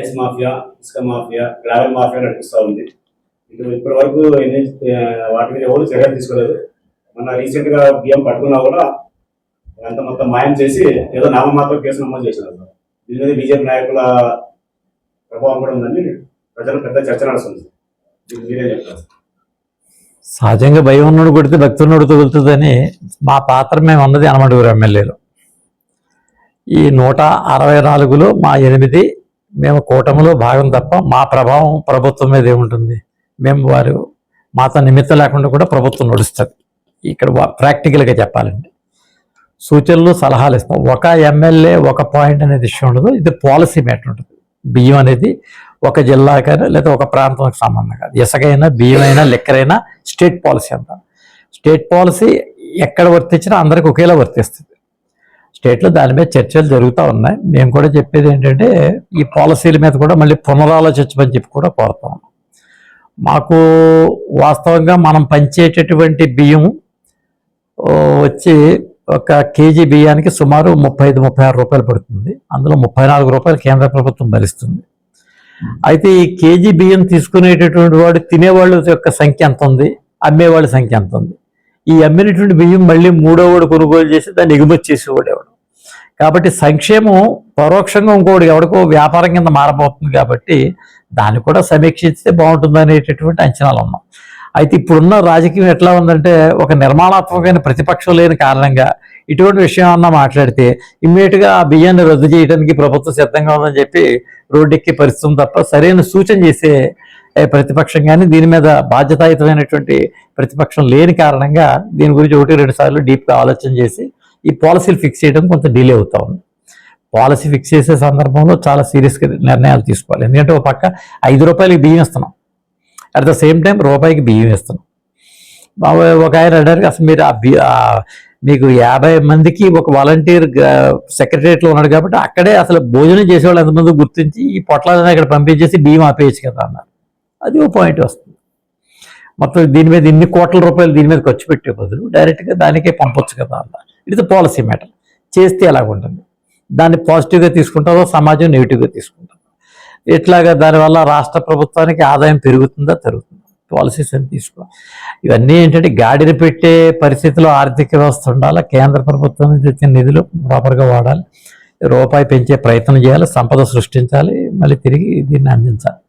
Ice mafia ఇసుక mafia gravel mafia నడిపిస్తూ ఉంది. ఇటు ఇప్పటి వరకు ఎన్ని వాటి మీద ఎవరు చర్యలు తీసుకోలేదు. మొన్న రీసెంట్గా బియ్యం పట్టుకున్నా కూడా అంత మొత్తం మాయం చేసి ఏదో నామమాత్రం కేసు నమోదు చేసినారు సార్ దీని మీద బీజేపీ నాయకుల ప్రభావం కూడా ఉందని ప్రజలు పెద్ద చర్చ నడుస్తుంది. మీరే చెప్తారు. సహజంగా భయం ఉన్నోడు కొడితే భక్తి ఉన్నోడు తగులుతుందని మా పాత్ర మేము ఉన్నది అనమడుగురు ఎమ్మెల్యేలు. ఈ నూట అరవై నాలుగులో మా ఎనిమిది మేము కూటమిలో భాగం తప్ప మా ప్రభావం ప్రభుత్వం మీద ఏముంటుంది? మేము వారు మాతో నిమిత్తం లేకుండా కూడా ప్రభుత్వం నడుస్తుంది. ఇక్కడ ప్రాక్టికల్గా చెప్పాలండి సూచనలు సలహాలు ఇస్తాం. ఒక ఎమ్మెల్యే ఒక పాయింట్ అనేది ఇష్యూ ఉండదు. ఇది పాలసీ మ్యాటర్ ఉంటుంది. బియ్యం అనేది ఒక జిల్లాకైనా లేదా ఒక ప్రాంతానికి సంబంధం కాదు. ఇసుకైనా బియ్యం అయినా లెక్కరైనా స్టేట్ పాలసీ అంటాం. స్టేట్ పాలసీ ఎక్కడ వర్తించినా అందరికి ఒకేలా వర్తిస్తుంది. స్టేట్లో దాని మీద చర్చలు జరుగుతూ ఉన్నాయి. మేము కూడా చెప్పేది ఏంటంటే ఈ పాలసీల మీద కూడా మళ్ళీ పునరాలోచించమని చెప్పి కూడా కోరుతాం. మాకు వాస్తవంగా మనం పంచేటటువంటి బియ్యం వచ్చి ఒక కేజీ బియ్యానికి సుమారు ముప్పై ఐదు ముప్పై ఆరు రూపాయలు పడుతుంది. అందులో ముప్పై నాలుగు రూపాయలు కేంద్ర ప్రభుత్వం భరిస్తుంది. అయితే ఈ కేజీ బియ్యం తీసుకునేటటువంటి వాడు తినేవాళ్ళ యొక్క సంఖ్య ఎంత ఉంది? అమ్మేవాళ్ళ సంఖ్య ఎంత ఉంది? ఈ అమ్మినటువంటి బియ్యం మళ్ళీ మూడోవాడు కొనుగోలు చేసి దాన్ని ఎగుమతి చేసేవాడు ఎవడు కాబట్టి సంక్షేమం పరోక్షంగా ఇంకోటి ఎవరికో వ్యాపారం కింద మారబోతుంది కాబట్టి దాన్ని కూడా సమీక్షిస్తే బాగుంటుంది అనేటటువంటి అంచనాలు ఉన్నాం. అయితే ఇప్పుడున్న రాజకీయం ఎట్లా ఉందంటే ఒక నిర్మాణాత్మకమైన ప్రతిపక్షం లేని కారణంగా ఇటువంటి విషయం అన్నా మాట్లాడితే ఇమ్మీడియట్గా ఆ బియ్యాన్ని రద్దు చేయడానికి ప్రభుత్వం సిద్ధంగా ఉందని చెప్పి రోడ్డెక్కి పరిస్థితి తప్ప సరైన సూచన చేసే ప్రతిపక్షం కానీ దీని మీద బాధ్యతాయుతమైనటువంటి ప్రతిపక్షం లేని కారణంగా దీని గురించి ఒకటి రెండు సార్లు డీప్గా ఆలోచన చేసి ఈ పాలసీలు ఫిక్స్ చేయడం కొంత డిలే అవుతా ఉంది. పాలసీ ఫిక్స్ చేసే సందర్భంలో చాలా సీరియస్గా నిర్ణయాలు తీసుకోవాలి. ఎందుకంటే ఒక పక్క ఐదు రూపాయలకి బియ్యం ఇస్తున్నాం. అట్ ద సేమ్ టైం రూపాయికి బియ్యం ఇస్తున్నాం ఒక ఆయన అన్నారు అసలు మీరు ఆ మీకు యాభై మందికి ఒక వాలంటీర్ సెక్రటరియట్లో ఉన్నాడు కాబట్టి అక్కడే అసలు భోజనం చేసేవాళ్ళు ఎంతమంది గుర్తించి ఈ పొట్లాలను ఇక్కడ పంపించేసి బియ్యం ఆపేయచ్చు కదా అన్నారు. అది ఓ పాయింట్ వస్తుంది. మొత్తం దీని మీద ఇన్ని కోట్ల రూపాయలు దీని మీద ఖర్చు పెట్టే బదులు డైరెక్ట్గా దానికే పంపొచ్చు కదా అన్నారు. ఇది పాలసీ మ్యాటర్ చేస్తే ఎలాగ ఉంటుంది దాన్ని పాజిటివ్గా తీసుకుంటారో సమాజం నెగిటివ్గా తీసుకుంటారు ఇట్లాగా దానివల్ల రాష్ట్ర ప్రభుత్వానికి ఆదాయం పెరుగుతుందా? తరుగుతుందా పాలసీస్ అని తీసుకో. ఇవన్నీ ఏంటంటే గాడిని పెట్టే పరిస్థితిలో ఆర్థిక వ్యవస్థ ఉండాలి? కేంద్ర ప్రభుత్వం నుంచి వచ్చిన నిధులు ప్రాపర్గా వాడాలి. రూపాయి పెంచే ప్రయత్నం చేయాలి. సంపద సృష్టించాలి. మళ్ళీ తిరిగి దీన్ని అందించాలి.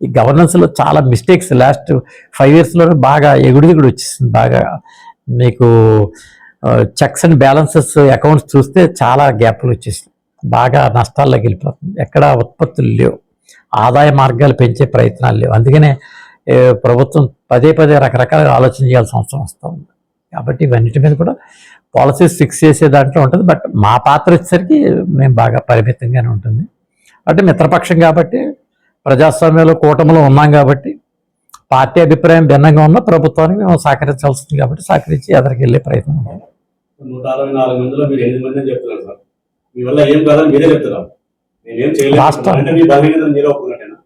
ఈ గవర్నెన్స్లో చాలా మిస్టేక్స్ లాస్ట్ ఫైవ్ ఇయర్స్లో బాగా ఎగుడిదిగుడు వచ్చేసింది. బాగా మీకు చెక్స్ అండ్ బ్యాలెన్సెస్ అకౌంట్స్ చూస్తే చాలా గ్యాప్లు వచ్చేసింది బాగా నష్టాల్లోకి వెళ్ళిపోతుంది. ఎక్కడ ఉత్పత్తులు లేవు. ఆదాయ మార్గాలు పెంచే ప్రయత్నాలు లేవు. అందుకనే ప్రభుత్వం పదే పదే రకరకాలుగా ఆలోచన చేయాల్సిన అవసరం వస్తూ ఉంది. కాబట్టి ఇవన్నిటి మీద కూడా పాలసీస్ ఫిక్స్ చేసే దాంట్లో ఉంటుంది. బట్ మా పాత్ర వచ్చేసరికి మేము బాగా పరిమితంగానే ఉంటుంది. అంటే మిత్రపక్షం కాబట్టి ప్రజాస్వామ్యంలో కూటమిలో ఉన్నాం కాబట్టి పార్టీ అభిప్రాయం భిన్నంగా ఉన్న ప్రభుత్వానికి మేము సహకరించాల్సింది కాబట్టి సహకరించి ఎదరికి వెళ్ళే ప్రయత్నం. నూట అరవై నాలుగు మందిలో మీరు ఎనిమిది మంది అని చెప్తున్నారు సార్. మీ వల్ల ఏం కాదని మీరే చెప్తున్నారు. నేనేం చేయలేదు. రాష్ట్రం- అంటే మీ బలహీనతను మీరే ఒప్పుకున్నట్టేనా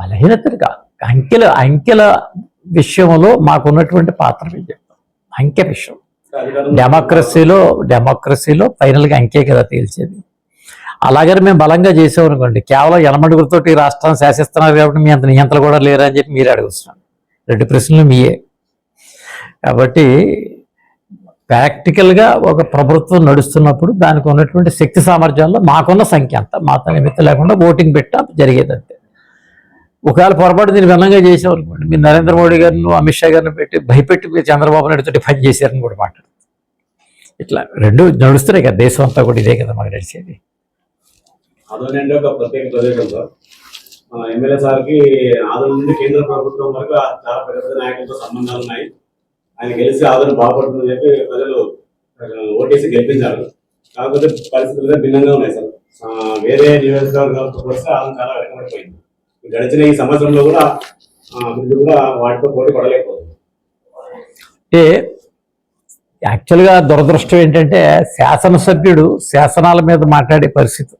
బలహీనతలు కాదు అంకెల అంకెల విషయంలో మాకున్నటువంటి పాత్ర అంకె విషయం. డెమోక్రసీలో డెమోక్రసీలో ఫైనల్గా అంకే కదా తేల్చేది. అలాగని మేము బలంగా చేసామనుకోండి కేవలం ఎనమడుగులతో ఈ రాష్ట్రాన్ని శాసిస్తున్నారు కాబట్టి మీ అంత నియంత్రణ కూడా లేరని చెప్పి మీరే అడుగుతున్నాను రెండు ప్రశ్నలు మీయే. కాబట్టి ప్రాక్టికల్గా ఒక ప్రభుత్వం నడుస్తున్నప్పుడు దానికి ఉన్నటువంటి శక్తి సామర్థ్యాల్లో మాకున్న సంఖ్య అంత మాతో నిమిత్తం లేకుండా ఓటింగ్ పెట్టా జరిగేది అంతే. ఒకవేళ పొరపాటు దీన్ని భిన్నంగా చేసామనుకోండి మీరు నరేంద్ర మోడీ గారిని అమిత్ షా గారిని పెట్టి భయపెట్టి మీరు చంద్రబాబు నాయుడు తోటి పని చేశారని కూడా మాట్లాడుతుంది ఇట్లా రెండు నడుస్తున్నాయి కదా దేశం అంతా కూడా ఇదే కదా మాకు నడిచేది. ఆదోని అంటే ఒక ప్రత్యేక ప్రదేశం సార్ మన ఎమ్మెల్యే సార్కి ఆదోని నుండి కేంద్ర ప్రభుత్వం వరకు చాలా పెద్ద పెద్ద నాయకులతో సంబంధాలు ఉన్నాయి. ఆయన గెలిచి ఆదోని బాగుపడుతుందని చెప్పి ప్రజలు ఓటీసీ ఓటేసి గెలిపించారు. కాకపోతే పరిస్థితులు భిన్నంగా ఉన్నాయి సార్. వేరే నియోజకవర్గాలతో వస్తే ఆదం చాలా వెనకబడిపోయింది. గడిచిన ఈ సంవత్సరంలో కూడా అభివృద్ధి కూడా వాటితో పోటీ పడలేకపోతుంది. అంటే యాక్చువల్గా దురదృష్టం ఏంటంటే శాసనసభ్యుడు శాసనాల మీద మాట్లాడే పరిస్థితి.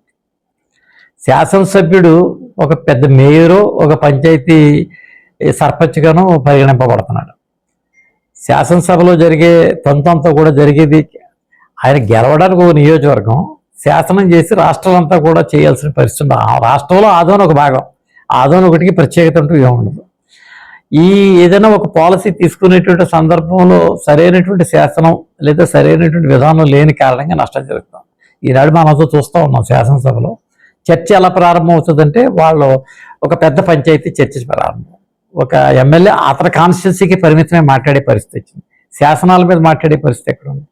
శాసనసభ్యుడు ఒక పెద్ద మేయరు ఒక పంచాయతీ సర్పంచ్గాను పరిగణింపబడుతున్నాడు. శాసనసభలో జరిగే తొంతంతా కూడా జరిగేది ఆయన గెలవడానికి ఒక నియోజకవర్గం. శాసనం చేసి రాష్ట్రాలంతా కూడా చేయాల్సిన పరిస్థితి ఆ రాష్ట్రంలో ఆదోన ఒక భాగం. ఆదోన ఒకటికి ప్రత్యేకత అంటూ ఏమి ఉండదు. ఈ ఏదైనా ఒక పాలసీ తీసుకునేటువంటి సందర్భంలో సరైనటువంటి శాసనం లేదా సరైనటువంటి విధానం లేని కారణంగా నష్టం జరుగుతాం ఈనాడు మనతో చూస్తూ ఉన్నాం శాసనసభలో. చర్చ ఎలా ప్రారంభం అవుతుందంటే వాళ్ళు ఒక పెద్ద పంచాయతీ చర్చ ప్రారంభం. ఒక ఎమ్మెల్యే అతని కాన్స్టిట్యున్సీకి పరిమితమే మాట్లాడే పరిస్థితి వచ్చింది. శాసనాల మీద మాట్లాడే పరిస్థితి ఎక్కడ ఉంది?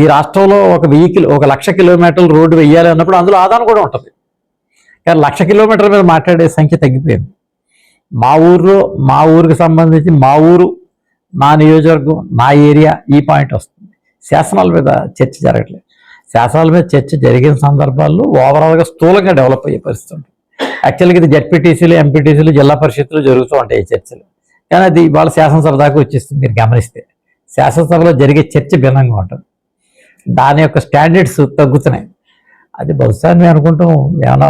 ఈ రాష్ట్రంలో ఒక వెయ్యి కిలో ఒక లక్ష కిలోమీటర్లు రోడ్డు వెయ్యాలి అన్నప్పుడు అందులో ఆదాయం కూడా ఉంటుంది. కానీ లక్ష కిలోమీటర్ల మీద మాట్లాడే సంఖ్య తగ్గిపోయింది. మా ఊర్లో మా ఊరికి సంబంధించి మా ఊరు నా నియోజకవర్గం నా ఏరియా ఈ పాయింట్ వస్తుంది. శాసనాల మీద చర్చ జరగట్లేదు. శాసనాల మీద చర్చ జరిగిన సందర్భాల్లో ఓవరాల్గా స్థూలంగా డెవలప్ అయ్యే పరిస్థితి ఉంటుంది. యాక్చువల్గా ఇది జడ్పీటీసీలు ఎంపీటీసీలు జిల్లా పరిషత్తులు జరుగుతూ ఉంటాయి ఈ చర్చలు. కానీ అది వాళ్ళ శాసనసభ దాకా వచ్చేస్తుంది మీరు గమనిస్తే. శాసనసభలో జరిగే చర్చ భిన్నంగా ఉంటుంది. దాని యొక్క స్టాండర్డ్స్ తగ్గుతున్నాయి. అది బహుశా మేము అనుకుంటాం ఏమైనా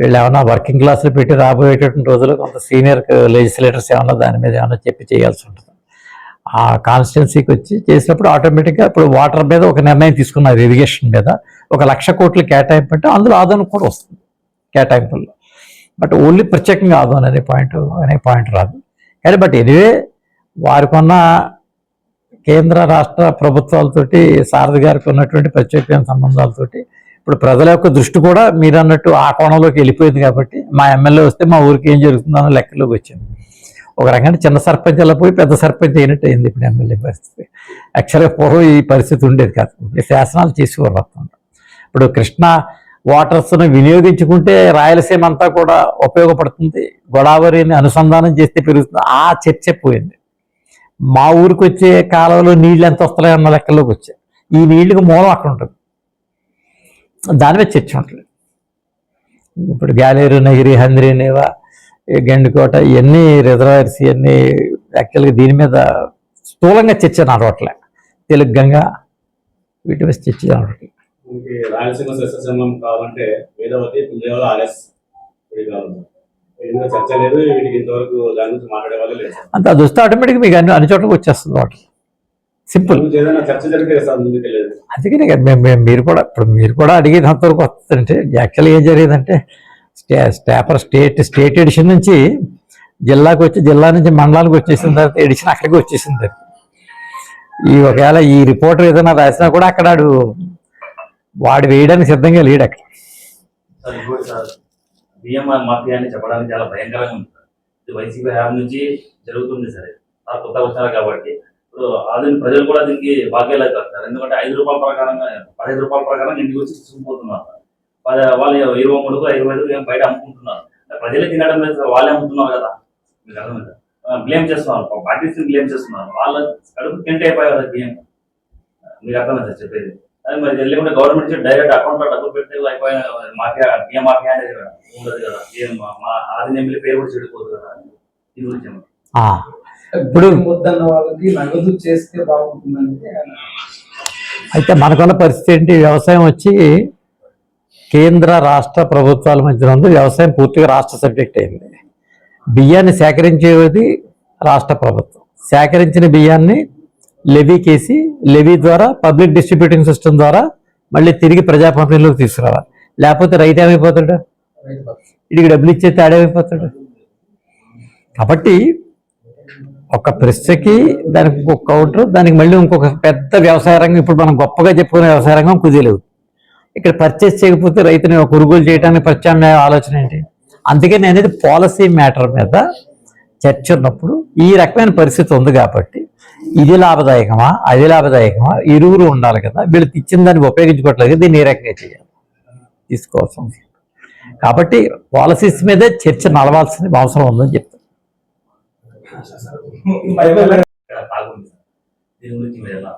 వీళ్ళు ఏమైనా వర్కింగ్ క్లాసులు పెట్టి రాబోయేటటువంటి రోజుల్లో కొంత సీనియర్ లెజిస్లేటర్స్ ఏమైనా దాని మీద ఏమైనా చెప్పి చేయాల్సి ఉంటుంది. ఆ కాన్స్టిట్యున్సీకి వచ్చి చేసినప్పుడు ఆటోమేటిక్గా ఇప్పుడు వాటర్ మీద ఒక నిర్ణయం తీసుకున్నారు ఇరిగేషన్ మీద. ఒక లక్ష కోట్లు కేటాయింపు అంటే అందులో ఆదాయం కూడా వస్తుంది కేటాయింపుల్లో. బట్ ఓన్లీ ప్రత్యేకంగా ఆదాయం అనే పాయింట్ అనే పాయింట్ రాదు. కానీ బట్ ఎనివే వారికి ఉన్న కేంద్ర రాష్ట్ర ప్రభుత్వాలతోటి సారథి గారికి ఉన్నటువంటి ప్రత్యేకమైన సంబంధాలతోటి ఇప్పుడు ప్రజల యొక్క దృష్టి కూడా మీరు అన్నట్టు ఆ కోణంలోకి వెళ్ళిపోయింది కాబట్టి మా ఎమ్మెల్యే వస్తే మా ఊరికి ఏం జరుగుతుందో అన్న లెక్కలోకి వచ్చింది ఒక రకంగా చిన్న సర్పంచ్ అలా పోయి పెద్ద సర్పంచ్ అయినట్టు అయింది ఇప్పుడు ఎమ్మెల్యే పరిస్థితి. యాక్చువల్గా పూర్వం ఈ పరిస్థితి ఉండేది కాదు. శాసనాలు చేసేవారు ఇప్పుడు కృష్ణ వాటర్స్ను వినియోగించుకుంటే రాయలసీమ అంతా కూడా ఉపయోగపడుతుంది. గోదావరిని అనుసంధానం చేస్తే పెరుగుతుంది. ఆ చర్చ పోయింది. మా ఊరికి వచ్చే కాలంలో నీళ్ళు ఎంత వస్తాయి అన్న లెక్కలోకి వచ్చాయి. ఈ నీళ్ళకి మూలం అక్కడ ఉంటుంది. దాని మీద చర్చ ఉంటుంది. ఇప్పుడు గ్యాలేరు నగిరి హంద్రి నేవా గండికోట ఇవన్నీ రిజర్వాయర్స్ ఇవన్నీ యాక్చువల్గా దీని మీద స్థూలంగా చర్చ నడవట్లే తెలుగు గంగా వీటి మీద చర్చ నడవట్లే మనకి రాయలసీమ సస్యశ్యామలం కావాలంటే వేదవతి పుంజాల ఆర్ఎస్ ఇది కావాలి ఇందులో చర్చ లేదు వీటికి ఇంతవరకు దాని గురించి మాట్లాడే వాళ్ళే లేదు సార్. అంత అది వస్తే ఆటోమేటిక్గా మీకు అన్ని అన్ని చోట్లకి వచ్చేస్తుంది వాటర్ సింపుల్ చర్చ జరిగితే సార్ అందుకనే మీరు కూడా ఇప్పుడు మీరు కూడా అడిగేంత వరకు వస్తుందంటే యాక్చువల్గా ఏం జరిగేదంటే స్టేపర్ స్టేట్ స్టేట్ ఎడిషన్ నుంచి జిల్లాకు వచ్చి జిల్లా నుంచి మండలానికి వచ్చేసిన తర్వాత ఎడిషన్ అక్కడికి వచ్చేసింది ఈ ఒకవేళ ఈ రిపోర్టర్ ఏదైనా రాసినా కూడా అక్కడ వాడు వేయడానికి సిద్ధంగా లేడు అక్కడ. సార్ బియ్యం మాఫియా అని చెప్పడానికి చాలా భయంకరంగా ఉంది ఇది వైసీపీ హ్యాప్ నుంచి జరుగుతుంది సరే సార్ కొత్తగా వచ్చారు కాబట్టి. ఇప్పుడు ఆదిని ప్రజలు కూడా దీనికి భాగ్యాలు అవుతారు సార్. ఎందుకంటే ఐదు రూపాయల ప్రకారంగా పదహైదు రూపాయల ప్రకారం ఇంటికి వచ్చి తీసుకుపోతున్నారు పద- వాళ్ళు ఇరవై మూడుకు ఇరవై ఐదు ఏం బయట అమ్ముకుంటున్నారు. ప్రజలు తినడం లేదు వాళ్ళే అమ్ముతున్నారు కదా. మీకు అర్థమైందా? బ్లేమ్ చేస్తున్నారు. పార్టీస్ బ్లేమ్ చేస్తున్నారు. వాళ్ళ కడుపు తింటే అయిపోయాయి కదా బియ్యం మీకు అర్థమైంది సార్ చెప్పేది? అది మరి లేకుంటే గవర్నమెంట్ నుంచి డైరెక్ట్ అకౌంట్లో డబ్బులు పెడితే అయిపోయిన మాఫియా బియ్యం మాఫియా అనేది ఉండదు కదా. ఏం మా- ఆది ఎమ్మెల్యే పేరు కూడా చెడిపోదు కదా. దీని గురించి ఇప్పుడు వద్దన్న వాళ్ళకి నగదు చేస్తే బాగుంటుందని ఆయన అయితే మనకున్న పరిస్థితి ఏంటి? వ్యవసాయం వచ్చి కేంద్ర రాష్ట్ర ప్రభుత్వాల మధ్య నందు వ్యవసాయం పూర్తిగా రాష్ట్ర సబ్జెక్ట్ అయింది. బియ్యాన్ని సేకరించేది రాష్ట్ర ప్రభుత్వం. సేకరించిన బియ్యాన్ని లెవీకేసి లెవీ ద్వారా పబ్లిక్ డిస్ట్రిబ్యూటింగ్ సిస్టమ్ ద్వారా మళ్ళీ తిరిగి ప్రజా పంపిణీలోకి తీసుకురావాలి. లేకపోతే రైతు ఏమైపోతాడు? ఇడికి డబ్బులు ఇచ్చే తేడేమైపోతాడు కాబట్టి ఒక ప్రశ్నకి దానికి ఇంకొక కౌంటర్ దానికి మళ్ళీ ఇంకొక పెద్ద వ్యవసాయ రంగం ఇప్పుడు మనం గొప్పగా చెప్పుకునే వ్యవసాయ రంగం కుదిలేదు ఇక్కడ పర్చేస్ చేయకపోతే రైతుని కొనుగోలు చేయడానికి ప్రత్యామ్నాయ ఆలోచన ఏంటి? అందుకే నేను అనేది పాలసీ మ్యాటర్ మీద చర్చ ఉన్నప్పుడు ఈ రకమైన పరిస్థితి ఉంది కాబట్టి ఇది లాభదాయకమా అది లాభదాయకమా ఇరువురు ఉండాలి కదా వీళ్ళు ఇచ్చిన దాన్ని ఉపయోగించుకోవట్లేదు దీన్ని ఏ రకంగా చేయాలి? తీసుకోవాల్సి ఉంది. కాబట్టి పాలసీస్ మీదే చర్చ నడవాల్సిన అవసరం ఉందని చెప్తాను. దీని గురించి మీరు ఎలా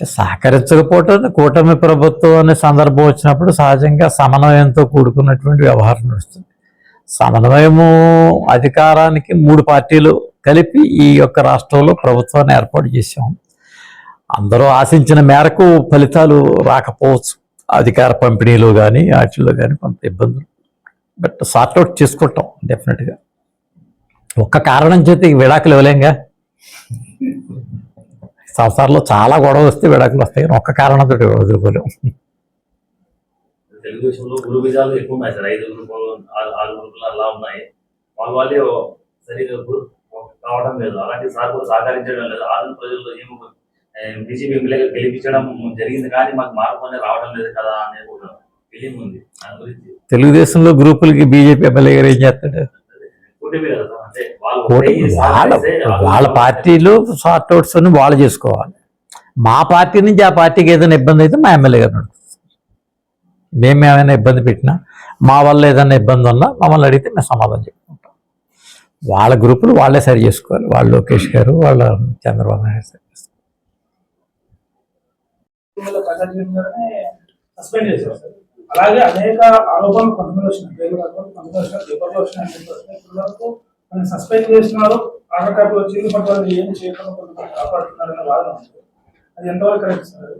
సహకరించకపోవటం కూటమి ప్రభుత్వం అనే సందర్భం వచ్చినప్పుడు సహజంగా సమన్వయంతో కూడుకున్నటువంటి వ్యవహారం నడుస్తుంది. సమన్వయము అధికారానికి మూడు పార్టీలు కలిపి ఈ యొక్క రాష్ట్రంలో ప్రభుత్వాన్ని ఏర్పాటు చేశాం అందరూ ఆశించిన మేరకు ఫలితాలు రాకపోవచ్చు. అధికార పంపిణీలో కానీ వాటిల్లో కానీ కొంత ఇబ్బందులు. బట్ సార్ట్అవుట్ చేసుకుంటాం డెఫినెట్గా. ఒక్క కారణం చేత ఈ విడాకులు ఇవ్వలేంగా? సంసారంలో చాలా గొడవ వస్తే విడాకులు వస్తాయి. ఒక్క కారణంతో వదులుకోలేము తెలుగుదేశంలో గురు విజయాలు ఎక్కువ ఉన్నాయి సార్. ఐదు గ్రూపులు ఆరు గ్రూపులు అలా ఉన్నాయి. వాళ్ళ వాళ్ళే సరిగ్గా గ్రూప్ కావడం లేదు. అలాంటి సార్ కూడా సహకరించడం లేదు. ప్రజల్లో ఏమో బీజేపీ ఎమ్మెల్యేగా గెలిపించడం జరిగింది కానీ మాకు మార్పు అనేది రావడం లేదు కదా ఫీలింగ్ ఉంది. దాని గురించి తెలుగుదేశంలో గ్రూపులకి బీజేపీ ఎమ్మెల్యే గారు ఏం చేస్తాడు కూటమి కదా వాళ్ళు వాళ్ళ పార్టీలు సార్ట్ అవుట్స్ అని వాళ్ళు చేసుకోవాలి. మా పార్టీ నుంచి ఆ పార్టీకి ఏదైనా ఇబ్బంది అయితే మా ఎమ్మెల్యే గారు. మేము ఏమైనా ఇబ్బంది పెట్టినా మా వల్ల ఏదైనా ఇబ్బంది ఉన్నా మమ్మల్ని అడిగితే మేము సమాధానం చెప్పుకుంటాం. వాళ్ళ గ్రూపులు వాళ్ళే సరి చేసుకోవాలి. వాళ్ళు లోకేష్ గారు వాళ్ళ చంద్రబాబు నాయుడు సరి చేసుకోవాలి. అలాగే అనేక ఆరోపణలు కొంతమంది వచ్చినాయి. పేర్లు కాకుండా కొంతమంది వచ్చినాయి. పేపర్లో వరకు సస్పెండ్ చేస్తున్నారు. ఆధార్ వచ్చింది బట్ వాళ్ళు ఏం చేయకుండా కాపాడుతున్నారనే వాదన అది ఎంతవరకు కరెక్ట్ సార్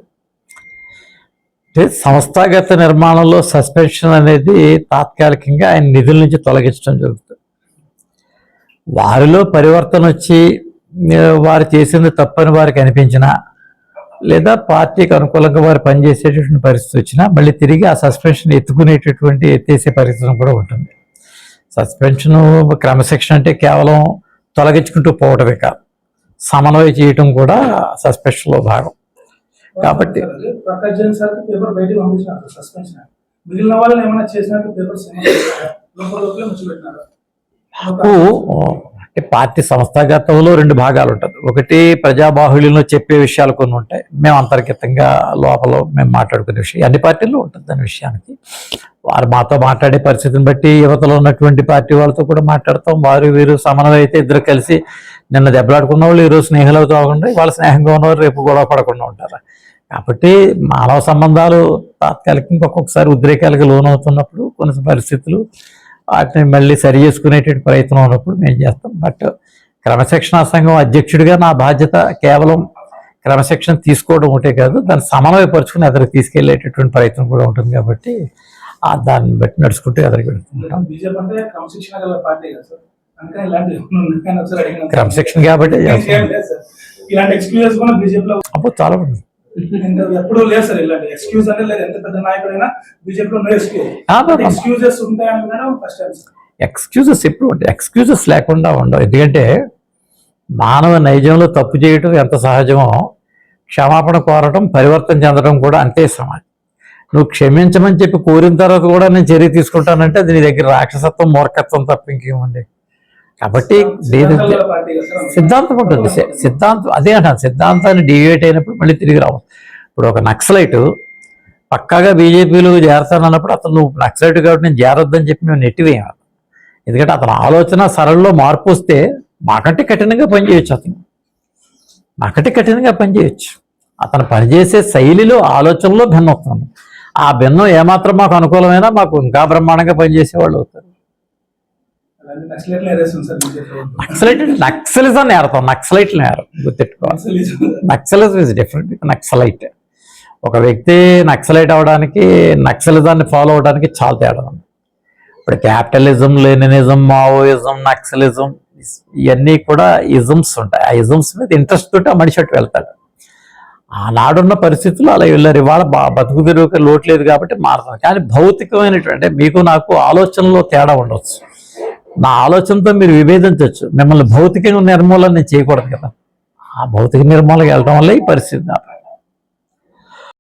అంటే సంస్థాగత నిర్మాణంలో సస్పెన్షన్ అనేది తాత్కాలికంగా ఆయన నిధుల నుంచి తొలగించడం జరుగుతుంది. వారిలో పరివర్తన వచ్చి వారు చేసింది తప్పని వారికి అనిపించినా లేదా పార్టీకి అనుకూలంగా వారు పనిచేసేటటువంటి పరిస్థితి వచ్చినా మళ్ళీ తిరిగి ఆ సస్పెన్షన్ ఎత్తుకునేటటువంటి ఎత్తేసే పరిస్థితి కూడా ఉంటుంది. సస్పెన్షన్ క్రమశిక్షణ అంటే కేవలం తొలగించుకుంటూ పోవటమే కాదు. సమన్వయం చేయటం కూడా సస్పెన్షన్లో భాగం. కాబట్టి మిగిలిన ఏమైనా చేసినట్టు పేపర్స్ నాకు అంటే పార్టీ సంస్థాగతంలో రెండు భాగాలు ఉంటుంది ఒకటి ప్రజాబాహుళ్యంలో చెప్పే విషయాలు కొన్ని ఉంటాయి. మేము అంతర్గతంగా లోపల మేము మాట్లాడుకునే విషయం. అన్ని పార్టీల్లో ఉంటుంది దాని విషయానికి. వారు మాతో మాట్లాడే పరిస్థితిని బట్టి యువతలో ఉన్నటువంటి పార్టీ వాళ్ళతో కూడా మాట్లాడతాం. వారు వీరు సమన్వయం అయితే ఇద్దరు కలిసి నిన్న దెబ్బలాడుకున్న వాళ్ళు ఈరోజు స్నేహాలు అవుతూ ఉండే వాళ్ళ స్నేహంగా ఉన్నవారు రేపు గొడవ పడకుండా ఉంటారు. కాబట్టి మానవ సంబంధాలు తాత్కాలికంగా ఒక్కొక్కసారి ఉద్రేకాలకు లోనవుతున్నప్పుడు కొన్ని పరిస్థితులు వాటిని మళ్ళీ సరి చేసుకునేటువంటి ప్రయత్నం ఉన్నప్పుడు మేము చేస్తాం. బట్ క్రమశిక్షణా సంఘం అధ్యక్షుడిగా నా బాధ్యత కేవలం క్రమశిక్షణ తీసుకోవడం ఒకటే కాదు దాన్ని సమన్వయపరుచుకుని ఎదరికి తీసుకెళ్ళేటటువంటి ప్రయత్నం కూడా ఉంటుంది కాబట్టి ఆ దాన్ని బట్టి నడుచుకుంటూ ఎదరికి వెళ్తుంటాం. బీజేపీ అంటే క్రమశిక్షణ కాబట్టి అప్పుడు చాలా ఉంది. ఎప్పుడు లేదు సార్ ఇలాంటి ఎక్స్క్యూజ్ అనేది లేదు. ఎంత పెద్ద నాయకుడైనా బీజేపీలో no excuse. Excuses first time excuses ఎప్పుడు ఉంటాయి? ఎక్స్క్యూజెస్ లేకుండా ఉండవు. ఎందుకంటే మానవ నైజంలో తప్పు చేయటం ఎంత సహజమో క్షమాపణ కోరటం పరివర్తన చెందడం కూడా అంతే సమాజం నువ్వు క్షమించమని చెప్పి కోరిన తర్వాత కూడా నేను చర్య తీసుకుంటానంటే అది నీ దగ్గర రాక్షసత్వం మూర్ఖత్వం తప్ప ఇంకేముంది? కాబట్టి దీని సిద్ధాంతం ఉంటుంది. సిద్ధాంతం. అదే అంటాను. సిద్ధాంతాన్ని డివియేట్ అయినప్పుడు మళ్ళీ తిరిగి రావు ఇప్పుడు ఒక నక్సలైట్ పక్కాగా బీజేపీలో చేరతానన్నప్పుడు అతను నక్సలైట్ కాబట్టి నేను చేరొద్దని చెప్పి మేము నెట్టివేయం ఎందుకంటే అతని ఆలోచన సరళలో మార్పు వస్తే మాకంటే కఠినంగా పనిచేయచ్చు అతను. మాకంటే కఠినంగా పనిచేయచ్చు. అతను పనిచేసే శైలిలో ఆలోచనలో భిన్నత్వం ఉంది. ఆ భిన్నం ఏమాత్రం మాకు అనుకూలమైనా మాకు ఇంకా బ్రహ్మాండంగా పనిచేసే వాళ్ళు అవుతారు అలాంటి నక్సలైట్లు ఏరేస్తుంది సార్ బీజేపీలో నక్సలైట్ నక్సలిజం నేరతాం నక్సలైట్లు నేరం గుర్తెట్టుకోవాలి నక్సలిజం. Is different naxalite. ఒక వ్యక్తి నక్సలైట్ అవడానికి నక్సలిజాన్ని ఫాలో అవడానికి చాలా తేడా ఉంది. ఇప్పుడు క్యాపిటలిజం లెనినిజం మావోయిజం నక్సలిజం ఇవన్నీ కూడా ఇజమ్స్ ఉంటాయి. ఆ ఇజమ్స్ మీద ఇంట్రెస్ట్ తోటి ఆ మనిషి అటు వెళ్తాడు. ఆనాడున్న పరిస్థితులు అలా వెళ్ళారు. ఇవాళ బా బతుకు తెరువుకి లోటు లేదు కాబట్టి మారుతాం కానీ భౌతికమైనటువంటి మీకు నాకు ఆలోచనలో తేడా ఉండవచ్చు నా ఆలోచనతో మీరు విభేదించవచ్చు. మిమ్మల్ని భౌతికంగా నిర్మూలన నేను చేయకూడదు కదా. ఆ భౌతిక నిర్మూలనకి వెళ్ళడం వల్ల ఈ పరిస్థితి నాకు